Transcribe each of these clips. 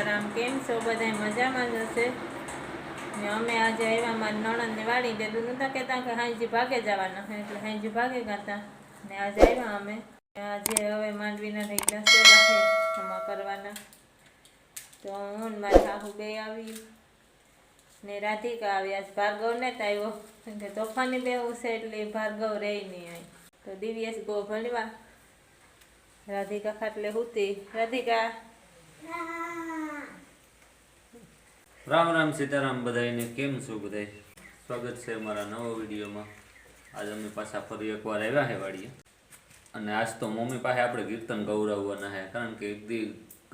સીતારામ કેમ છો? બધા મજામાં જ હશે? ને અમે આજે આવ્યા મારી નણંદને વાળી દે દૂધ નતા કહેતા કે હાંજી ભાગે જવાના છે, એટલે હાંજી ભાગે ગાતા. ને આજે આવ્યા અમે. ને આજે હવે માંડવીના થઈ ગયા છે રાખે ખમા કરવાના. તો હું ને મારી સાસુ બે આવી. ને રાધિકા આવી. આજ ભાર્ગવ ને આવ્યો. કેમ કે તોફાની બેવું છે એટલે ભાર્ગવ રહે નહીં અહીં. તો દિવ્યેશ ગો ભણવા. રાધિકા ખાટલે હુતી. રાધિકા. રામ રામ સીતારામ બધાને કેમ છો બધા સ્વાગત છે મારા નવા વિડીયોમાં. આજે અમે પાછા ફરી એકવાર આવ્યા હે વાડીએ. અને આજ તો મમ્મી પાસે આપણે કીર્તન ગૌરવવાના હે, કારણ કે એક દી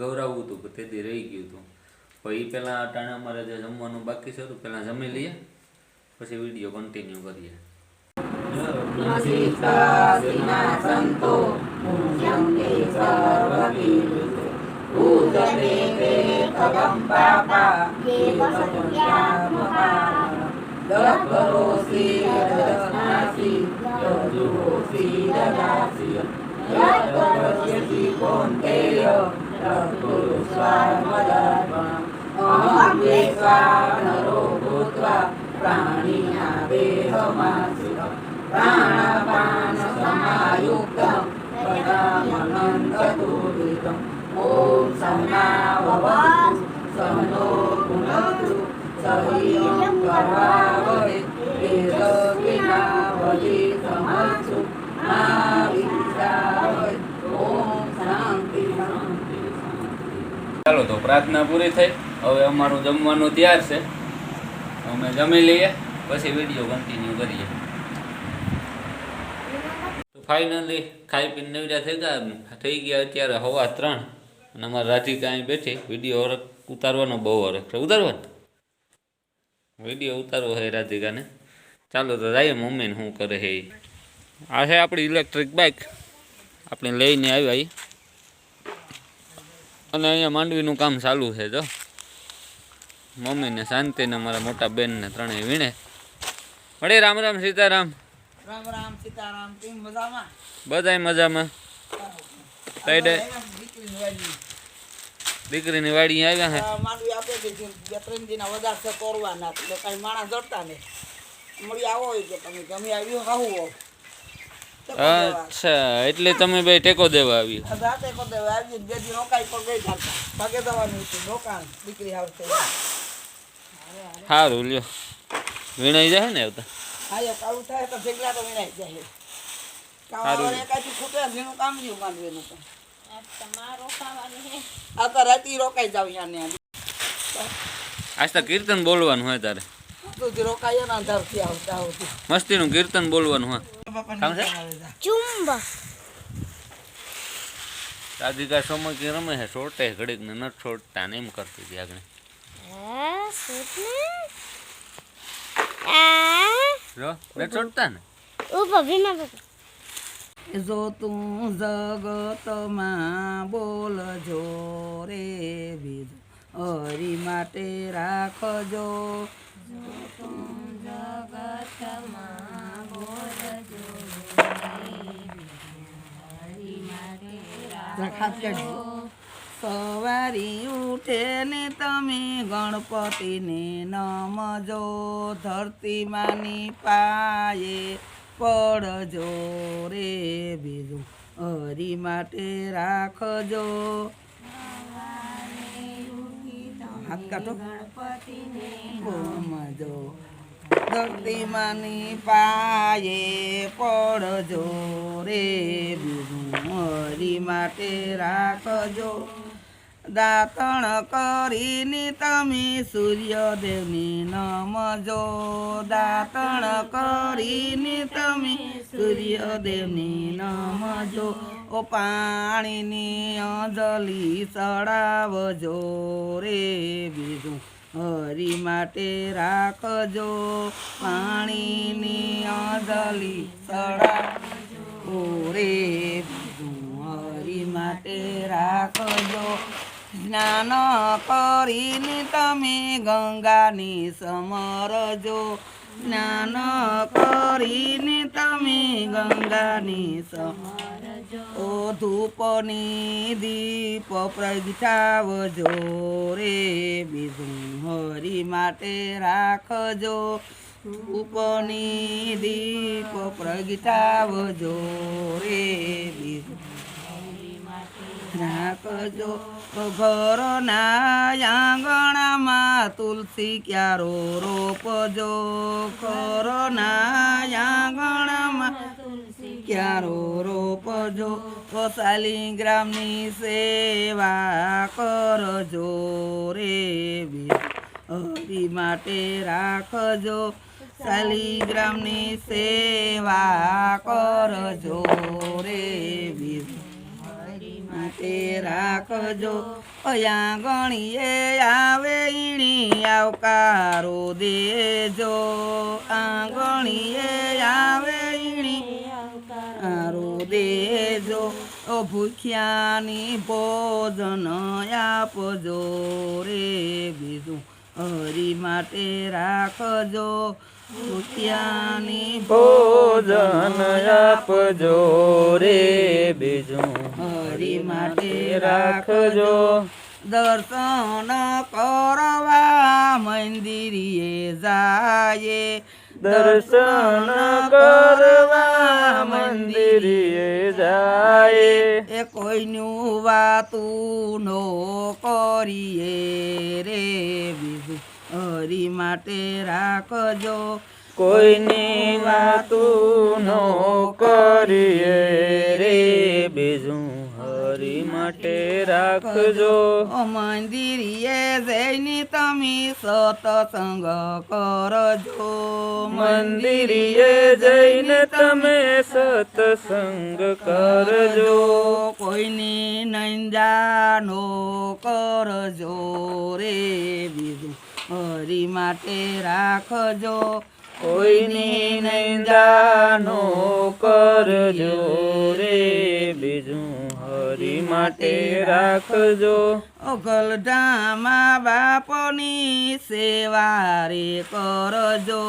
ગૌરવવું હતું તે દી રહી ગયું હતું. પણ એ પહેલાં અટાણે અમારે જે જમવાનું બાકી છે તો પહેલાં જમી લઈએ, પછી વીડિયો કન્ટિન્યુ કરીએ. Papa, give us a Papa. The Rosy, the ચાલો તો પ્રાર્થના પૂરી થઈ. હવે અમારું જમવાનું તૈયાર છે. અમે જમી લઈએ, પછી વીડિયો કન્ટિન્યુ કરીએ. તો ફાઇનલી ખાઈ પીને નવરા થઈ ગયા. થઈ ગયા અત્યારે હવા ત્રણ. અને અમારા રાધિકા અહીં બેઠી વીડિયો ઉતારવાનો બહુ હરખ છે. ઉતારવાનો વીડિયો ઉતારવો છે રાધિકાને. ચાલો તો જઈએ મમ્મીને શું કરે છે આ છે આપણી ઇલેક્ટ્રિક બાઇક આપણે લઈને આવ્યા. અને અહીંયા માંડવીનું કામ ચાલુ છે જો. મમ્મીને શાંતિને મારા મોટા બેનને ત્રણેય વીણે. મળે રામ રામ સીતારામ. રામ રામ સીતારામ કેમ મજામાં? બધાય મજામાં? દીકરીની વાડી. આવ્યા હે. માંડવી આપે જે બે ત્રણ દિના વધારે છે કરવાના એટલે કાંઈ માણસ જડતા ને મળી આવો હોય કે તમે. ગમે આવ્યું ખાવું હો. અચ્છા. એટલે તમે બે ટેકો દેવા આવી રાતે દેવા આવી બે દી રોકાઈ પર ગઈ જાતા. ભાગે જવાનું હતું. રોકાણ. દીકરી આવશે સારું લ્યો. વીણાઈ જાય ને આવતા? હા એ કાળું થાય તો ભેગલા તો વિણાઈ જાય. સારું. એકાથી ખૂટે જેનું કામ જેવું માંડવીનું તો. આ તો રાતે રોકાઈ જાવ અહીંયા આજ તો કીર્તન બોલવાનું હોય તારે. મસ્તી ને અંધારથી આવતા આવતી મસ્તીનું કીર્તન બોલવાનું હોય. ચુંબક રાધિકા સમય રમે હે છોડતે ઘડીક ને ન છોડતા ને એમ કરતી હતી આગળ. જો નથી છોડતા ને? ઊભો જો તું જગતમાં બોલજો રે બીજું હરી માટે રાખજો. સવારી ઉઠે ને તમે ગણપતિને નમજો ધરતી માની પાયે પડજો રે બીજું હરી માટે રાખજો. હાથ કાઢો. ગમજો ધરતી પાયે પડજો રે બીજું હરી માટે રાખજો. દાતણ કરીને તમે સૂર્યદેવની નમજો દાતણ કરીને તમે સૂર્યદેવની નમજો ઓ પાણીની અંજલી ચડાવજો રે બીજું હરી માટે રાખજો. પાણીની અંજલી ચડાવજો રે બીજું હરી માટે રાખજો. સ્નાન કરીને તમે ગંગાની સમરજો. સ્નાન કરીને તમે ગંગાની સમરજો. ઓ ધૂપની દીપ પ્રગટાવજો રે, બીજું હરી માટે રાખજો. ધૂપની દીપ પ્રગટાવજો રે, બીજું રાખજો ઘરના આંગણામાં તુલસી ક્યારો રોપજો ઘરના આંગણામાં ક્યારો રોપજો શાલિગ્રામની સેવા કરજો રે હરી માટે રાખજો શાલિગ્રામની સેવા કરજો રે બીજું માટે રાખજો. અયા ગણીએ આવે ઈણી આવકારો દેજો. આંગણીએ આવે ઈણી દેજો. ઓ ભૂખ્યાની ભોજન આપજો રે બીજું હરી માટે રાખજો. ભૂખ્યાની ભોજન આપજો રે બીજું હરી માટે રાખજો. દર્શન કરવા મંદિરે જાય દર્શન કરવા મંદિરે જાય એ કોઈનું વાતું નો કરીએ રે. બીજું હરી માટે રાખજો. કોઈની વાતું નો કરીએ રે. બીજું હરી માટે રાખજો. મંદિરીએ મંદિરે જઈને તમે સતસંગ કરજો. મંદિરીએ જઈને તમે સતસંગ કરજો. કોઈની નંજાનો કરજો રે બીજું હરી માટે રાખજો. કોઈની નિંદાનો કરજો રે બીજું હરી માટે રાખજો. ગલઢામાં બાપની સેવા રે કરજો.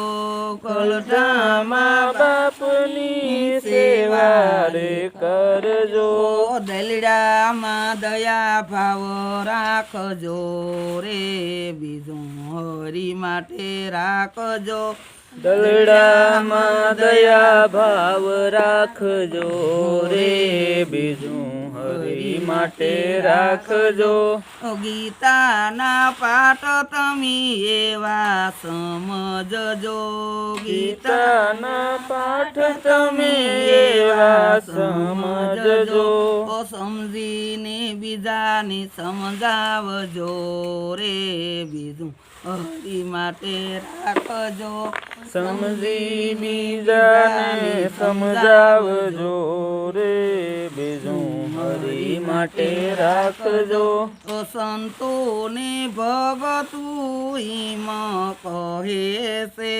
ગલઢામાં બાપની સેવા રે કરજો. દલડામાં દયા ભાવ રાખજો રે. બીજું હરી માટે રાખજો. દલડામાં દયા ભાવ રાખજો રે બીજું હરી માટે રાખજો. ગીતાના પાઠ તમે એવા સમજજો ગીતાના પાઠ તમે એવા સમજજો સમજીને બીજાને સમજાવજો રે બીજું હરી માટે રાખજો. સમજી બીજાને સમજાવજો રે બીજું હરી માટે રાખજો. સંતોને ભગતું ઈમ કહે છે.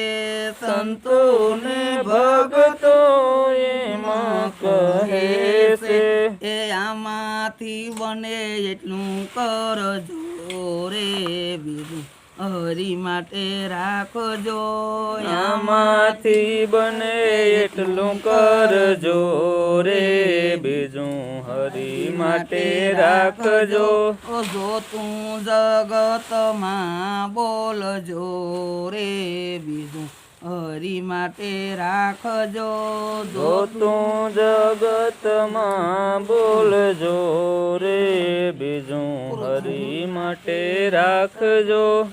સંતોને ભગતો એમાં કહે છે. એ આમાંથી બને એટલું કરજો રે બીજું હરી માટે રાખજો. આમાંથી બને એટલું કરજો રે બીજું હરી માટે રાખજો. જો તું જગતમાં બોલજો રે. બીજું હરી માટે રાખજો. જો તું જગતમાં બોલજો રે. બીજું હરી માટે રાખજો.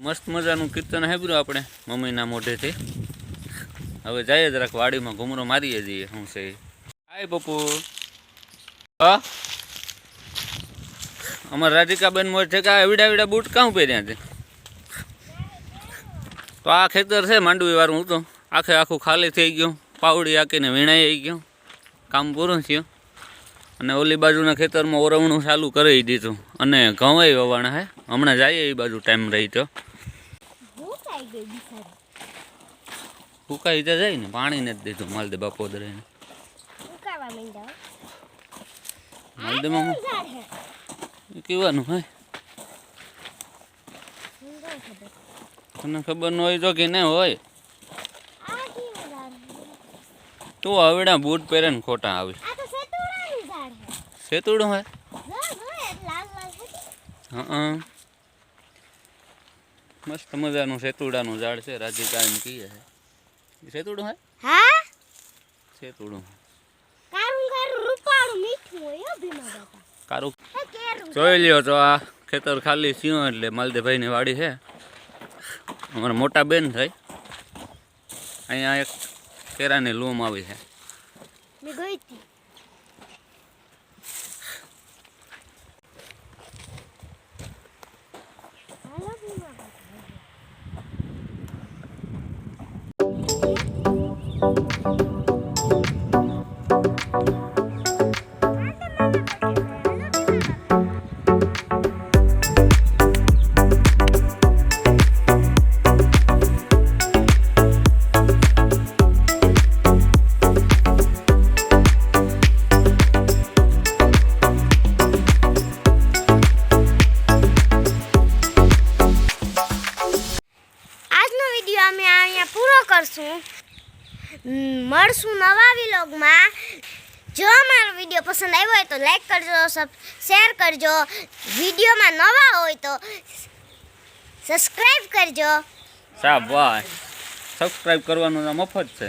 મસ્ત મજાનું કીર્તન સાંભળ્યું આપણે મમ્મીના મોઢેથી. હવે જઈએ જરાક વાડીમાં ઘૂમરો મારીએ જઈએ શું છે. હાય પપ્પુ હા? અમારા રાધિકાબેન મોર છે કે એવડા એવડા બૂટ કાં પહેર્યા છે? તો આ ખેતર છે માંડવી વાળું હું તો. આખે આખું ખાલી થઈ ગયું. પાવડી આકીને વીણાઈ આવી ગયું. કામ પૂરું થયું. અને ઓલી બાજુના ખેતરમાં ઓરવણું ચાલુ કરી દીધું. અને ઘઉંય વવાણા હે. હમણાં જઈએ એ બાજુ ટાઈમ રહી તો. હું કાઈ ફૂકાઈ તો જાય ને. પાણી નથી દીધું માલદે બાપોદરાને. ઉકાવા માંડ્યા માલદેમાં ઝાડ હે તને ખબર ન હોય તો કે ના હોય તું હવેડા બૂટ પહેરે ને ખોટા આવી સેતુડું હે હા મસ્ત મજાનું સેતુડાનું ઝાડ છે રાધિકા એમ કહીએ છે સેતુડું હે હા સેતુડું કારું કારું રૂપાળું મીઠું હોય હો ભીમા બાપા કારું. જોઈ લ્યો તો આ ખેતર ખાલી સિંહ એટલે માલદેભાઈની વાડી છે. અમારા મોટા બેન થઈ અહીંયા એક કેરાની લૂમ આવી છે. તો લાઈક કરજો સબ શેર કરજો. વિડીયોમાં નવા હોય તો સબસ્ક્રાઇબ કરજો. શાબાશ. સબસ્ક્રાઇબ કરવાનું તો મફત છે.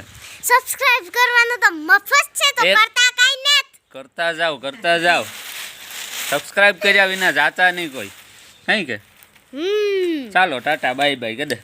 સબસ્ક્રાઇબ કરવાનું તો મફત છે તો કરતા કાઈ નથી. કરતા જાઓ કરતા જાઓ. સબસ્ક્રાઇબ કર્યા વિના જાતા નહીં કોઈ. કઈ કે? ચાલો ટાટા બાય બાય કદે